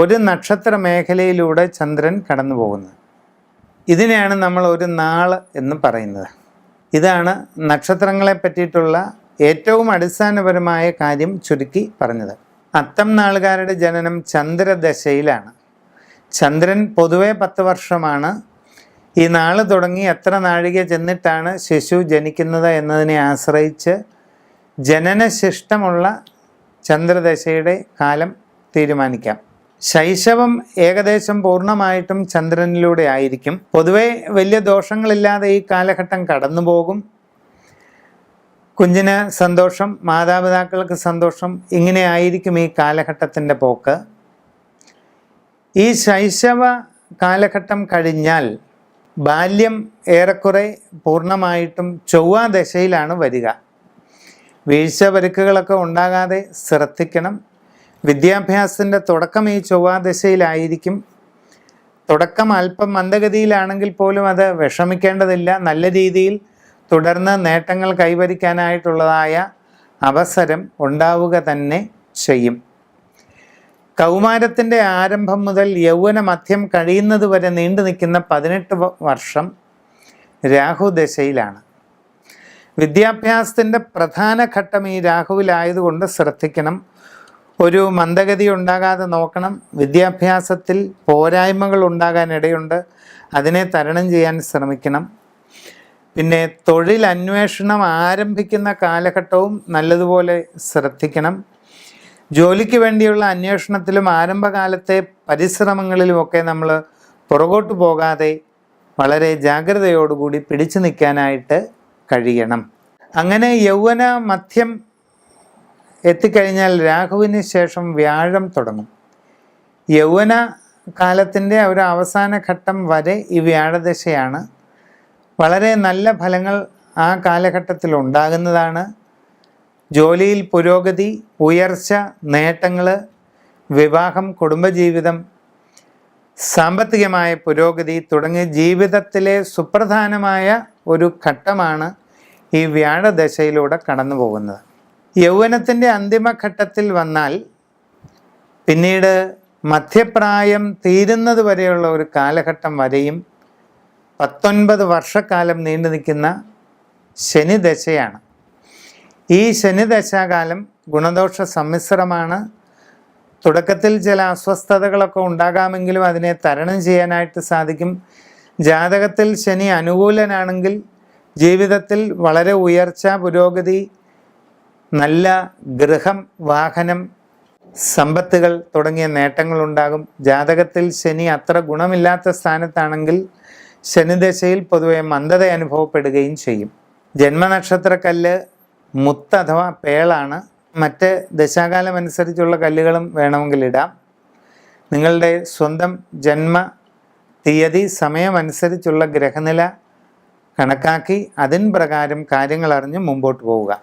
ഒരു നക്ഷത്ര മേഖലയിലൂടെ ചന്ദ്രൻ കടന്നു പോകുന്നത് ഇതിനെയാണ് നമ്മൾ ഒരു നാൾ എന്ന് പറയുന്നത്. ഇതാണ് നക്ഷത്രങ്ങളെ പറ്റിയിട്ടുള്ള ഏറ്റവും അടിസ്ഥാനപരമായ കാര്യം ചുരുക്കി പറഞ്ഞത്. അത്തം നാളുകാരുടെ ജനനം ചന്ദ്രദശയിലാണ്. ചന്ദ്രൻ പൊതുവേ പത്ത് വർഷമാണ്. ഈ നാൾ തുടങ്ങി എത്ര നാഴിക ചെന്നിട്ടാണ് ശിശു ജനിക്കുന്നത് എന്നതിനെ ആശ്രയിച്ച് ജനനശിഷ്ടമുള്ള ചന്ദ്രദശയുടെ കാലം തീരുമാനിക്കാം. ശൈശവം ഏകദേശം പൂർണമായിട്ടും ചന്ദ്രനിലൂടെ ആയിരിക്കും. പൊതുവെ വലിയ ദോഷങ്ങളില്ലാതെ ഈ കാലഘട്ടം കടന്നു പോകും കുഞ്ഞിന് സന്തോഷം മാതാപിതാക്കൾക്ക് സന്തോഷം ഇങ്ങനെ ആയിരിക്കും ഈ കാലഘട്ടത്തിന്റെ പോക്ക്. ഈ ശൈശവ കാലഘട്ടം കഴിഞ്ഞാൽ ബാല്യം ഏറെക്കുറെ പൂർണമായിട്ടും ചൊവ്വാ ദശയിലാണ് വരിക. വീഴ്ച പരുക്കുകളൊക്കെ ഉണ്ടാകാതെ ശ്രദ്ധിക്കണം. വിദ്യാഭ്യാസത്തിന്റെ തുടക്കം ഈ ചൊവ്വാ ദശയിലായിരിക്കും തുടക്കം അല്പം മന്ദഗതിയിലാണെങ്കിൽ പോലും അത് വിഷമിക്കേണ്ടതില്ല. നല്ല രീതിയിൽ തുടർന്ന് നേട്ടങ്ങൾ കൈവരിക്കാനായിട്ടുള്ളതായ അവസരം ഉണ്ടാവുക തന്നെ ചെയ്യും. കൗമാരത്തിന്റെ ആരംഭം മുതൽ യൗവന മധ്യം കഴിയുന്നത് വരെ നീണ്ടു നിൽക്കുന്ന പതിനെട്ട് വർഷം വർഷം രാഹുദശയിലാണ്. വിദ്യാഭ്യാസത്തിന്റെ പ്രധാന ഘട്ടം ഈ രാഹുവിലായതുകൊണ്ട് ശ്രദ്ധിക്കണം. ഒരു മന്ദഗതി ഉണ്ടാകാതെ നോക്കണം. വിദ്യാഭ്യാസത്തിൽ പോരായ്മകൾ ഉണ്ടാകാനിടയുണ്ട് അതിനെ തരണം ചെയ്യാൻ ശ്രമിക്കണം. പിന്നെ തൊഴിൽ അന്വേഷണം ആരംഭിക്കുന്ന കാലഘട്ടവും നല്ലതുപോലെ ശ്രദ്ധിക്കണം. ജോലിക്ക് വേണ്ടിയുള്ള അന്വേഷണത്തിലും ആരംഭകാലത്തെ പരിശ്രമങ്ങളിലുമൊക്കെ നമ്മൾ പുറകോട്ട് പോകാതെ വളരെ ജാഗ്രതയോടുകൂടി പിടിച്ചു നിൽക്കാനായിട്ട് കഴിയണം. അങ്ങനെ യൗവന മധ്യം എത്തിക്കഴിഞ്ഞാൽ രാഹുവിന് ശേഷം വ്യാഴം തുടങ്ങും. യൗവന കാലത്തിന്റെ ഒരു അവസാന ഘട്ടം വരെ ഈ വ്യാഴദശയാണ്. വളരെ നല്ല ഫലങ്ങൾ ആ കാലഘട്ടത്തിൽ ഉണ്ടാകുന്നതാണ്. ജോലിയിൽ പുരോഗതി ഉയർച്ച നേട്ടങ്ങൾ വിവാഹം കുടുംബജീവിതം സാമ്പത്തികമായ പുരോഗതി തുടങ്ങിയ ജീവിതത്തിലെ സുപ്രധാനമായ ഒരു ഘട്ടമാണ് ഈ വ്യാഴദശയിലൂടെ കടന്നു പോകുന്നത് യൗവനത്തിന്റെ അന്തിമഘട്ടത്തിൽ വന്നാൽ പിന്നീട് മധ്യപ്രായം തീരുന്നത് വരെയുള്ള ഒരു കാലഘട്ടം വരെയും പത്തൊൻപത് വർഷക്കാലം നീണ്ടു നിൽക്കുന്ന ശനിദശയാണ്. ഈ ശനിദശാകാലം ഗുണദോഷ സമ്മിശ്രമാണ്. തുടക്കത്തിൽ ചില അസ്വസ്ഥതകളൊക്കെ ഉണ്ടാകാമെങ്കിലും അതിനെ തരണം ചെയ്യാനായിട്ട് സാധിക്കും. ജാതകത്തിൽ ശനി അനുകൂലനാണെങ്കിൽ ജീവിതത്തിൽ വളരെ ഉയർച്ച പുരോഗതി നല്ല ഗൃഹം വാഹനം സമ്പത്തുകൾ തുടങ്ങിയ നേട്ടങ്ങളുണ്ടാകും. ജാതകത്തിൽ ശനി അത്ര ഗുണമില്ലാത്ത സ്ഥാനത്താണെങ്കിൽ ശനിദശയിൽ പൊതുവെ മന്ദത അനുഭവപ്പെടുകയും ചെയ്യും. ജന്മനക്ഷത്രക്കല്ല് മുത്ത് അഥവാ പേളാണ്. മറ്റ് ദശാകാലം അനുസരിച്ചുള്ള കല്ലുകളും വേണമെങ്കിൽ ഇടാം. നിങ്ങളുടെ സ്വന്തം ജന്മ തീയതി സമയമനുസരിച്ചുള്ള ഗ്രഹനില കണക്കാക്കി അതിൻ പ്രകാരം കാര്യങ്ങൾ അറിഞ്ഞ് മുമ്പോട്ട് പോവുക.